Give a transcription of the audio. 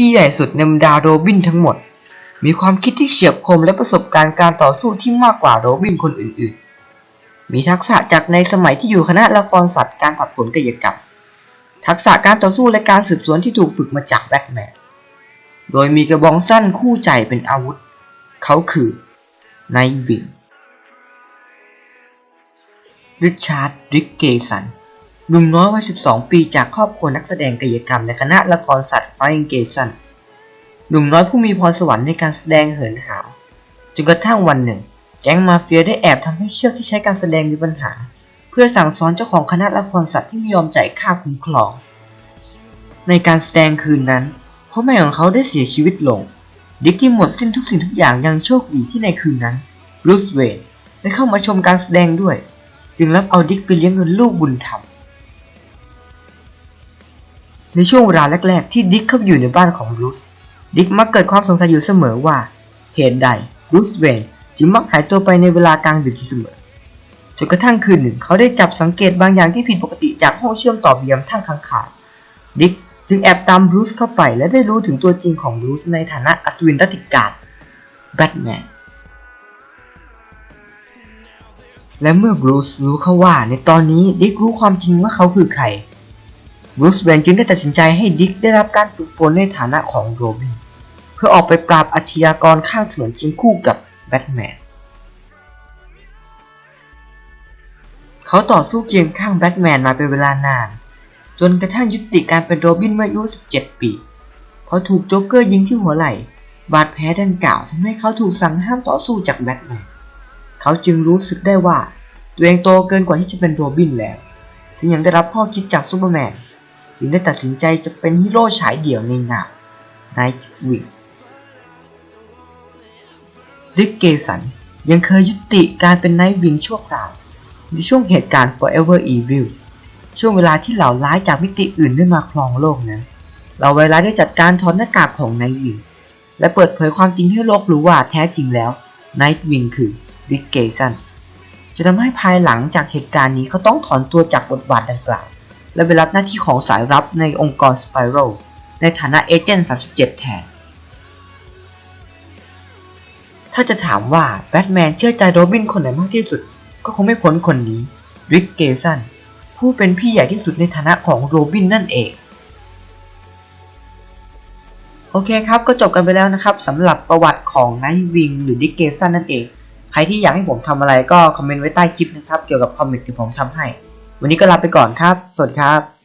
พี่ใหญ่สุดในบรรดาโรบินทั้งหมด มีความคิดที่เฉียบคมและประสบการณ์การต่อสู้ที่มากกว่าโรบินคนอื่นๆ มีทักษะจากในสมัยที่อยู่คณะละครสัตว์การผัดผลกายกรรม ทักษะการต่อสู้และการสืบสวนที่ถูกฝึกมาจากแบทแมน โดยมีกระบองสั้นคู่ใจเป็นอาวุธ เขาคือไนท์วิงริชาร์ดริกเกสัน หนุ่มน้อยวัย 12 ปีจากครอบครัวนักแสดงกายกรรมในคณะละครสัตว์ไฟเกสันหนุ่มน้อยผู้มีพรสวรรค์ในการแสดงเหินหาวจนกระทั่งวันหนึ่ง แก๊งมาเฟียได้แอบทำให้เชือกที่ใช้การแสดงมีปัญหา เพื่อสั่งสอนเจ้าของคณะละครสัตว์ที่ไม่ยอมจ่ายค่าคุ้มครอง ในการแสดงคืนนั้นพ่อแม่ของเขาได้เสียชีวิตลง ดิกที่หมดสิ้นทุกสิ่งทุกอย่างยังโชคดีที่ในคืนนั้นบรูซเวย์นได้เข้ามาชมการแสดงด้วย จึงรับเอาดิกไปเลี้ยงเงินลูกบุญธรรม ในช่วงเวลาแรก ๆ ที่ดิกเข้าอยู่ในบ้านของบรูซดิกมักเกิดความสงสัยอยู่เสมอว่า เหตุใดบรูซเวนจึงมักหายตัวไปในเวลากลางดึกเสมอจนกระทั่งคืนหนึ่งเขาได้จับสังเกตบางอย่างที่ผิดปกติจากห้องเชื่อมต่อเบียมทั้งข้างขาดดิกจึงแอบตามบรูซเข้าไปและได้รู้ถึงตัวจริงของบรูซในฐานะอัศวินรัติการแบทแมนและเมื่อบรูซรู้เขาว่าในตอนนี้ดิกรู้ความจริงว่าเขาคือใคร บรูซเวนจึงได้ตัดสินใจให้ดิกได้รับการฝึกฝนในฐานะของโรบินเพื่อออกไปปราบอาชญากรข้างถนนเคียงคู่กับแบทแมนเขาต่อสู้เคียงข้างแบทแมนมาเป็นเวลานาน จนกระทั่งยุติการเป็นโรบินเมื่ออายุ 17 ปี เพราะถูกโจ๊กเกอร์ยิงที่หัวไหล่ บาดแผลดังกล่าวทำให้เขาถูกสั่งห้ามต่อสู้จากแบทแมนเขาจึงรู้สึกได้ว่าตัวเองโตเกินกว่าที่จะเป็นโรบินแล้วจึงยังได้รับข้อคิดจากซูเปอร์แมน จึงได้ตัดสินใจจะเป็นฮีโร่ฉายเดี่ยวในนามไนท์วิงริกเกสันยังเคยยุติการเป็นไนท์วิงชั่วคราว ในช่วงเหตุการณ์ Forever Evil ช่วงเวลาที่เหล่าร้ายจากมิติอื่นได้มาครองโลกนั้นเหล่าไวรัสได้จัดการถอดหน้ากากของไนท์วิงและเปิดเผยความจริงให้โลกรู้ว่าแท้จริงแล้วไนท์วิงคือริกเกสันจะทำให้ภายหลังจากเหตุการณ์นี้เขาต้องถอนตัวจากบทบาทดังกล่าว และไปรับหน้าที่ของสายรับในองค์กรสไปโรในฐานะเอเจนต์37 แทน ถ้าจะถามว่าแบทแมนเชื่อใจโรบินคนไหนมากที่สุด ก็คงไม่พ้นคนนี้ริกเกสันผู้เป็นพี่ใหญ่ที่สุดในฐานะของโรบินนั่นเอง โอเคครับ ก็จบกันไปแล้วนะครับสำหรับประวัติของไนท์วิงหรือดิกเกสันนั่นเอง ใครที่อยากให้ผมทำอะไรก็คอมเมนต์ไว้ใต้คลิปนะครับ เกี่ยวกับคอมิกที่ผมทำให้ วันนี้ก็ลาไปก่อนครับ สวัสดีครับ